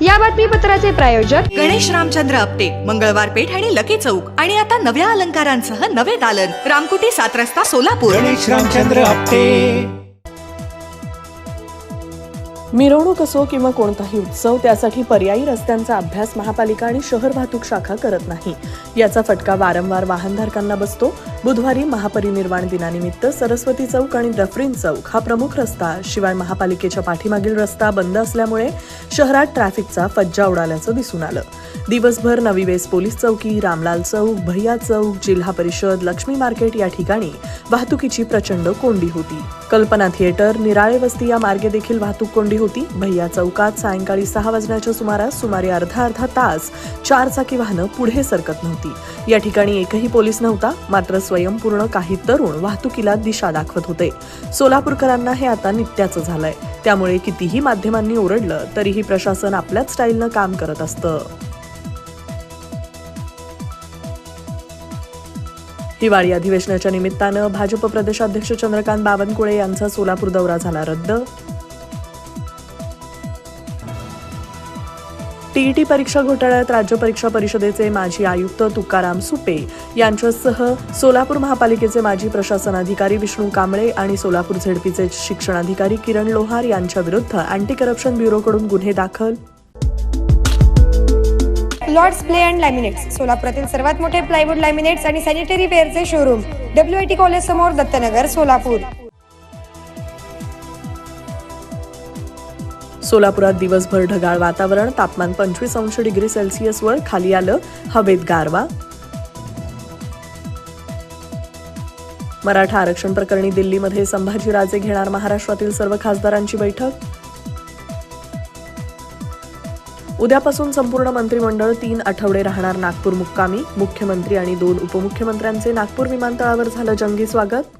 या बातमीपत्राचे प्रायोजक गणेश रामचंद्र अपटे मंगळवार पेठ आणि लकी चौक. आणि आता नव्या अलंकारांसह नवे दालन. रामकुटी सात रस्ता सोलापूर. गणेश रामचंद्र आपटे. मिरवणूक असो किंवा कोणताही उत्सव त्यासाठी पर्यायी रस्त्यांचा अभ्यास महापालिका आणि शहर वाहतूक शाखा करत नाही. याचा फटका वारंवार वाहनधारकांना बसतो. बुधवारी महापरिनिर्वाण दिनानिमित्त सरस्वती चौक आणि डफरीन चौक हा प्रमुख रस्ता. शिवाय महापालिकेच्या पाठीमागील रस्ता बंद असल्यामुळे शहरात ट्रॅफिकचा फज्जा उडाल्याचं दिसून आलं. दिवसभर नवी वेस पोलीस चौकी रामलाल चौक भैया चौक जिल्हा परिषद लक्ष्मी मार्केट या ठिकाणी वाहतुकीची प्रचंड कोंडी होती. कल्पना थिएटर निराळे वस्ती या मार्गे देखील वाहतूक कोंडी होती. भैया चौकात सायंकाळी सहा वाजण्याच्या सुमारास सुमारे अर्धा अर्धा तास चार चाकी वाहनं पुढे सरकत नव्हती. या ठिकाणी एकही पोलीस नव्हता मात्र स्वयंपूर्ण काही तरुण वाहतुकीला दिशा दाखवत होते. सोलापूरकरांना हे आता नित्याचं झालंय. त्यामुळे कितीही माध्यमांनी ओरडलं तरीही प्रशासन आपल्याच स्टाईलनं काम करत असतं. हिवाळी अधिवेशनाच्या निमित्तानं भाजप प्रदेशाध्यक्ष चंद्रकांत बावनकुळे यांचा सोलापूर दौरा झाला रद्द टीईटी परीक्षा घोटाळ्यात राज्य परीक्षा परिषदेचे माजी आयुक्त तुकाराम सुपे यांच्यासह सोलापूर महापालिकेचे माजी प्रशासन अधिकारी विष्णू कांबळे आणि सोलापूर झेडपीचे शिक्षण अधिकारी किरण लोहार यांच्या विरुद्ध अँटी करप्शन ब्युरोकडून गुन्हे दाखल. लॉर्ड्स प्ले अँड लॅमिनेट्स सोलापुरातील सर्वात मोठे प्लायवूड लॅमिनेट्स आणि sanitary वेअरचे showroom W I T college समोर दत्तनगर सोलापूर. सोलापुरात दिवसभर ढगाळ वातावरण तापमान पंचवीस अंश डिग्री सेल्सिअसवर खाली आलं हवेत गारवा. मराठा आरक्षण प्रकरणी दिल्लीमध्ये संभाजीराजे घेणार महाराष्ट्रातील सर्व खासदारांची बैठक. उद्यापासून संपूर्ण मंत्रिमंडळ तीन आठवडे राहणार नागपूर मुक्कामी. मुख्यमंत्री आणि दोन उपमुख्यमंत्र्यांचे नागपूर विमानतळावर झालं जंगी स्वागत.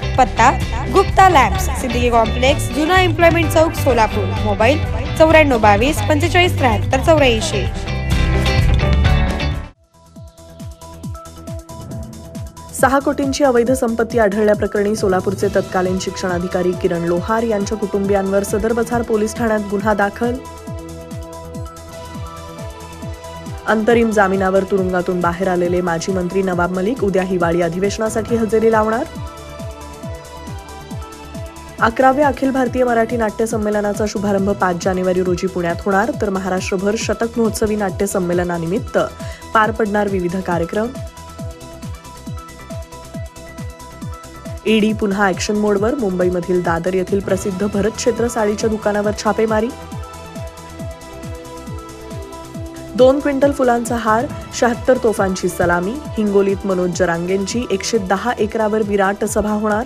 पत्ता गुप्ता लॅम्प्स सिद्दीकी कॉम्प्लेक्स जुना एम्प्लॉयमेंट चौक सोलापूर. मोबाईल चौऱ्याण्णव बावीस पंचेचाळीस त्र्याहत्तर चौऱ्याऐंशी. सहा कोटींची अवैध संपत्ती आढळल्याप्रकरणी सोलापूरचे तत्कालीन शिक्षणाधिकारी किरण लोहार यांच्या कुटुंबियांवर सदर बझार पोलीस ठाण्यात गुन्हा दाखल. अंतरिम जामिनावर तुरुंगातून बाहेर आलेले माजी मंत्री नवाब मलिक उद्या हिवाळी अधिवेशनासाठी हजेरी लावणार. अकराव्या अखिल भारतीय मराठी नाट्य संमेलनाचा शुभारंभ पाच जानेवारी रोजी पुण्यात होणार. तर महाराष्ट्रभर शतक महोत्सवी नाट्य संमेलनानिमित्त पार पडणार विविध कार्यक्रम. ईडी पुन्हा ऍक्शन मोडवर मुंबईमधील दादर येथील प्रसिद्ध भरत क्षेत्र साडीच्या दुकानावर छापेमारी. दोन क्विंटल फुलांचा हार शहात्तर तोफांची सलामी. हिंगोलीत मनोज जरांगेंची एकशे दहा एकरावर विराट सभा होणार.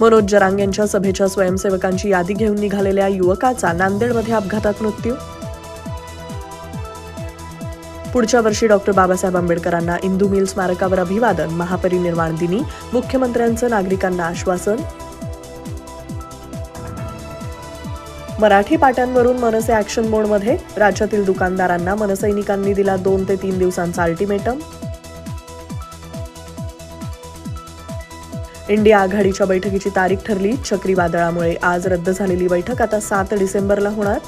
मनोज जरांग यांच्या सभेच्या स्वयंसेवकांची यादी घेऊन निघालेल्या युवकाचा नांदेडमध्ये अपघातात मृत्यू? पुढच्या वर्षी डॉक्टर बाबासाहेब आंबेडकरांना इंदू मिल स्मारकावर अभिवादन महापरिनिर्वाण दिनी मुख्यमंत्र्यांचं नागरिकांना आश्वासन? मराठी पाट्यांवरून मनसे ऍक्शन मोडमध्ये राज्यातील दुकानदारांना मनसैनिकांनी दिला दोन ते तीन दिवसांचा अल्टिमेटम इंडिया आघाडीच्या बैठकीची तारीख ठरली. चक्रीवादळामुळे आज रद्द झालेली बैठक आता सात डिसेंबरला होणार.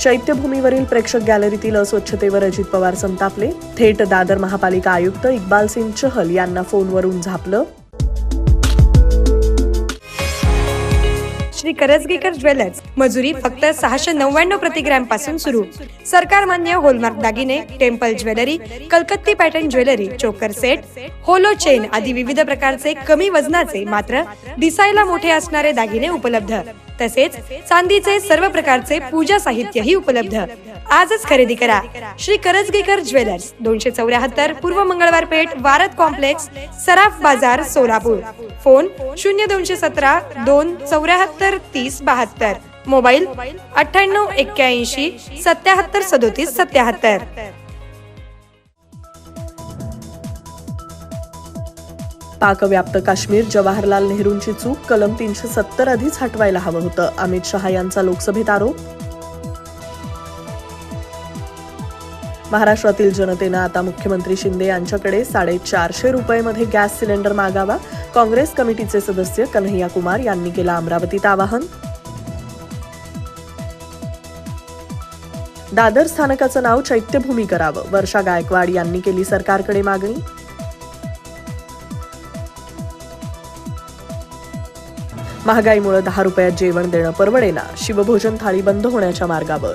चैत्यभूमीवरील प्रेक्षक गॅलरीतील अस्वच्छतेवर अजित पवार संतापले. थेट दादर महापालिका आयुक्त इक्बाल सिंग चहल यांना फोनवरून झापलं. श्री करजगीकर ज्वेलर्स. मजुरी फक्त सहाशे नव्याण्णव प्रतिग्रॅमपासून सुरू. सरकार मान्य होलमार्क दागिने temple jewellery कलकत्ती pattern jewellery choker set hollow chain आदी विविध प्रकारचे कमी वजनाचे मात्र दिसायला मोठे असणारे दागिने उपलब्ध. तसेच चांदीचे सर्व प्रकारचे पूजा साहित्यही उपलब्ध. आजच खरेदी करा. श्री करजगेकर ज्वेलर्स दोनशे चौऱ्याहत्तर पूर्व मंगळवार पेठ वारद कॉम्प्लेक्स सराफ बाजार सोलापूर. फोन शून्य दोनशे सतरा दोन चौऱ्याहत्तर तीस बहात्तर. मोबाईल अठ्ठ्याण्णव एक्क्याऐंशी सत्याहत्तर सदोतीस सत्याहत्तर. पाकव्याप्त काश्मीर जवाहरलाल नेहरूंची चूक कलम तीनशे सत्तर आधीच हटवायला हवं होतं. अमित शहा यांचा लोकसभेत आरोप महाराष्ट्रातील जनतेनं आता मुख्यमंत्री शिंदे यांच्याकडे साडेचारशे रुपये गॅस सिलेंडर मागावा. काँग्रेस कमिटीचे सदस्य कन्हैया कुमार यांनी केलं अमरावतीत आवाहन. दादर स्थानकाचं नाव चैत्यभूमी करावं वर्षा गायकवाड यांनी केली सरकारकडे मागणी. महागाईमुळे दहा रुपयात जेवण देणं परवडेना शिवभोजन थाळी बंद होण्याच्या मार्गावर.